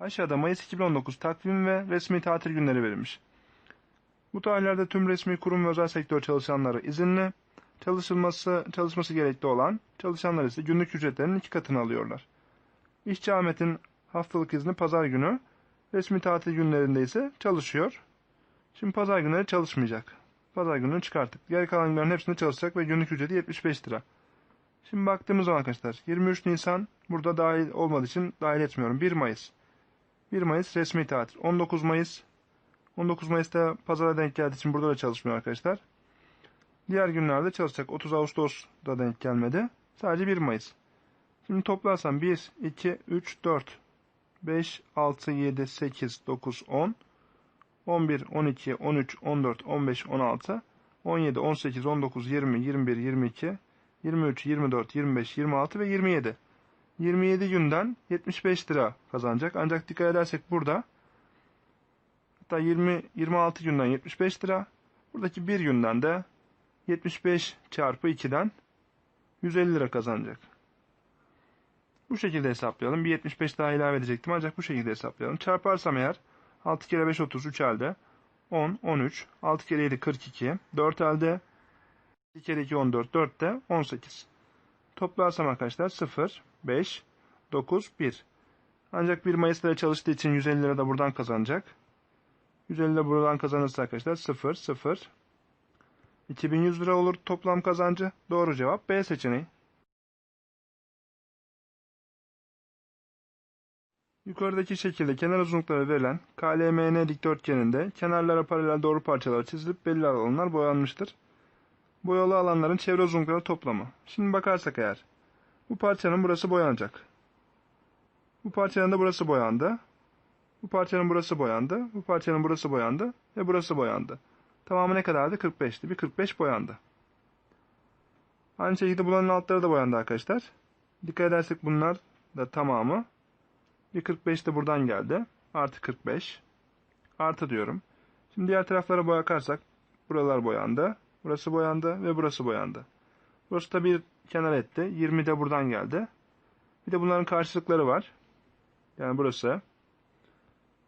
Aşağıda Mayıs 2019 takvim ve resmi tatil günleri verilmiş. Bu tarihlerde tüm resmi kurum ve özel sektör çalışanları izinli, çalışılması, çalışması gerekli olan çalışanlar ise günlük ücretlerinin iki katını alıyorlar. İşçi Ahmet'in haftalık izni pazar günü, resmi tatil günlerinde ise çalışıyor. Şimdi pazar günleri çalışmayacak. Pazar gününü çıkarttık. Geri kalan günlerin hepsinde çalışacak ve günlük ücreti 75 lira. Şimdi baktığımız zaman arkadaşlar 23 Nisan burada dahil olmadığı için dahil etmiyorum. 1 Mayıs. 1 Mayıs resmi tatil. 19 Mayıs 19 Mayıs'ta pazara denk geldiği için burada da çalışmıyor arkadaşlar. Diğer günlerde çalışacak. 30 Ağustos'da denk gelmedi. Sadece 1 Mayıs. Şimdi toplarsam 1, 2, 3, 4, 5, 6, 7, 8, 9, 10, 11, 12, 13, 14, 15, 16, 17, 18, 19, 20, 21, 22, 23, 24, 25, 26 ve 27. 27 günden 75 lira kazanacak. Ancak dikkat edersek burada hatta 20 26 günden 75 lira. Buradaki bir günden de 75 çarpı 2'den 150 lira kazanacak. Bu şekilde hesaplayalım. Bir 75 daha ilave edecektim ancak bu şekilde hesaplayalım. Çarparsam eğer 6 kere 5 30 3 elde. 10 13 6 kere 7 42 4 elde. 2 kere 2 14 4 de 18. Toplarsam arkadaşlar 0 5 9 1. Ancak 1 Mayıs'ta çalıştığı için 150 lira da buradan kazanacak. 150 lira buradan kazanırsa arkadaşlar 0 0 2100 lira olur toplam kazancı. Doğru cevap B seçeneği. Yukarıdaki şekilde kenar uzunlukları verilen KLMN dikdörtgeninde kenarlara paralel doğru parçalar çizilip belli alanlar boyanmıştır. Boyalı alanların çevre uzunlukları toplamı. Şimdi bakarsak eğer bu parçanın burası boyanacak. Bu parçanın da burası boyandı. Bu parçanın burası boyandı. Bu parçanın burası boyandı. Ve burası boyandı. Tamamı ne kadardı? 45'ti. Bir 45 boyandı. Aynı şekilde bulanın altları da boyandı arkadaşlar. Dikkat edersek bunlar da tamamı. Bir 45 de buradan geldi. Artı 45. Artı diyorum. Şimdi diğer taraflara bakarsak buralar boyandı. Burası boyandı ve burası boyandı. Burası da bir kenar etti. 20 de buradan geldi. Bir de bunların karşılıkları var. Yani burası,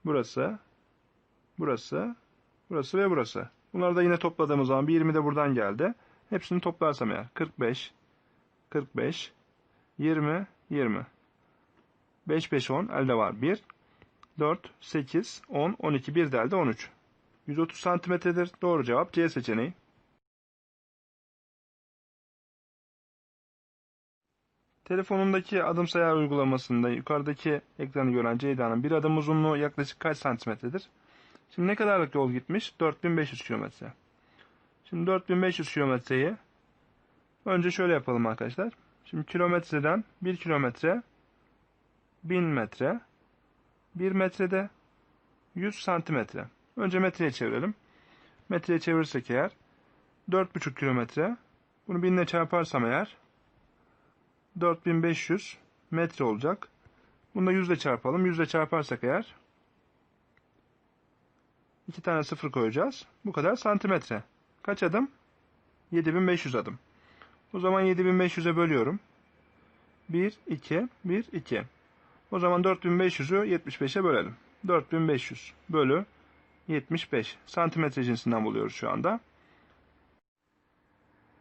burası, burası, burası ve burası. Bunları da yine topladığımız zaman bir 20 de buradan geldi. Hepsini toplarsam eğer 45, 45, 20, 20. 5, 5, 10 elde var 1, 4, 8, 10, 12, 1 de elde 13. 130 santimetredir. Doğru cevap C seçeneği. Telefonundaki adım sayar uygulamasında yukarıdaki ekranı gören Ceyda'nın bir adım uzunluğu yaklaşık kaç santimetredir? Şimdi ne kadarlık yol gitmiş? 4500 kilometre. Şimdi 4500 kilometreyi önce şöyle yapalım arkadaşlar. Şimdi kilometreden 1 kilometre 1000 metre 1 metrede 100 santimetre. Önce metreye çevirelim. Metreye çevirirsek eğer 4,5 kilometre bunu 1000 ile çarparsam eğer 4500 metre olacak. Bunu da 100 ile çarpalım. 100 ile çarparsak eğer iki tane sıfır koyacağız. Bu kadar santimetre. Kaç adım? 7500 adım. O zaman 7500'e bölüyorum. 1, 2, 1, 2. O zaman 4500'ü 75'e bölelim. 4500 bölü 75 santimetre cinsinden buluyoruz şu anda.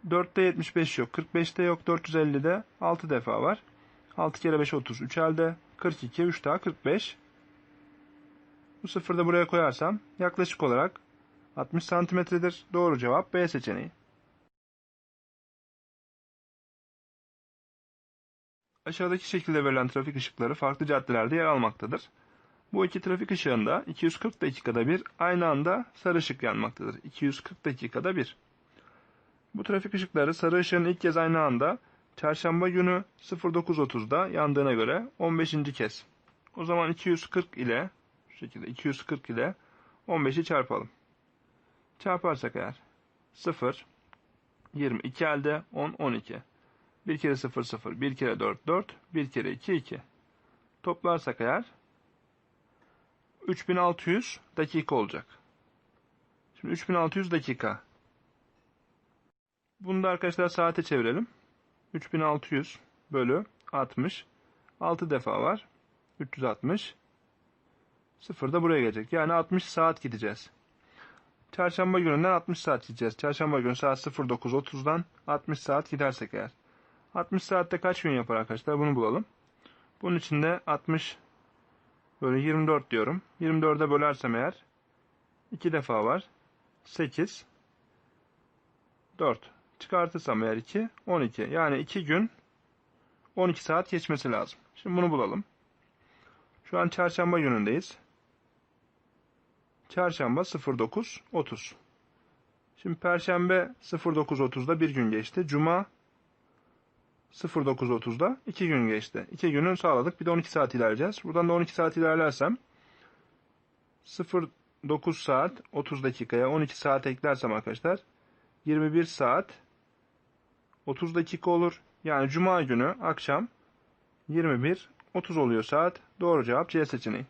4'te 75 yok. 45'te yok. 450'de 6 defa var. 6 kere 5 30. 3 elde. 42. 3 daha 45. Bu sıfırı da buraya koyarsam yaklaşık olarak 60 santimetredir. Doğru cevap B seçeneği. Aşağıdaki şekilde verilen trafik ışıkları farklı caddelerde yer almaktadır. Bu iki trafik ışığında 240 dakikada bir aynı anda sarı ışık yanmaktadır. 240 dakikada bir. Bu trafik ışıkları sarı ışığın ilk kez aynı anda çarşamba günü 09.30'da yandığına göre 15. kez. O zaman 240 ile şu şekilde 240 ile 15'i çarpalım. Çarparsak eğer 0 20 2 elde 10 12. 1 kere 0 0 1 kere 4 4 1 kere 2 2. Toplarsak eğer 3600 dakika olacak. Şimdi 3600 dakika bunu da arkadaşlar saate çevirelim. 3600 bölü 60. 6 defa var. 360. 0 da buraya gelecek. Yani 60 saat gideceğiz. Çarşamba gününden 60 saat gideceğiz. Çarşamba günü saat 09.30'dan 60 saat gidersek eğer. 60 saatte kaç gün yapar arkadaşlar? Bunu bulalım. Bunun için de 60 böyle 24 diyorum. 24'e bölersem eğer 2 defa var. 8 4 çıkartırsam eğer 2 12. Yani 2 gün 12 saat geçmesi lazım. Şimdi bunu bulalım. Şu an çarşamba günündeyiz. Çarşamba 09.30. Şimdi perşembe 09.30'da bir gün geçti. Cuma 09.30'da 2 gün geçti. 2 günün sağladık. Bir de 12 saat ilerleyeceğiz. Buradan da 12 saat ilerlersem 09 saat 30 dakikaya 12 saat eklersem arkadaşlar 21 saat 30 dakika olur. Yani cuma günü akşam 21 30 oluyor saat. Doğru cevap C seçeneği.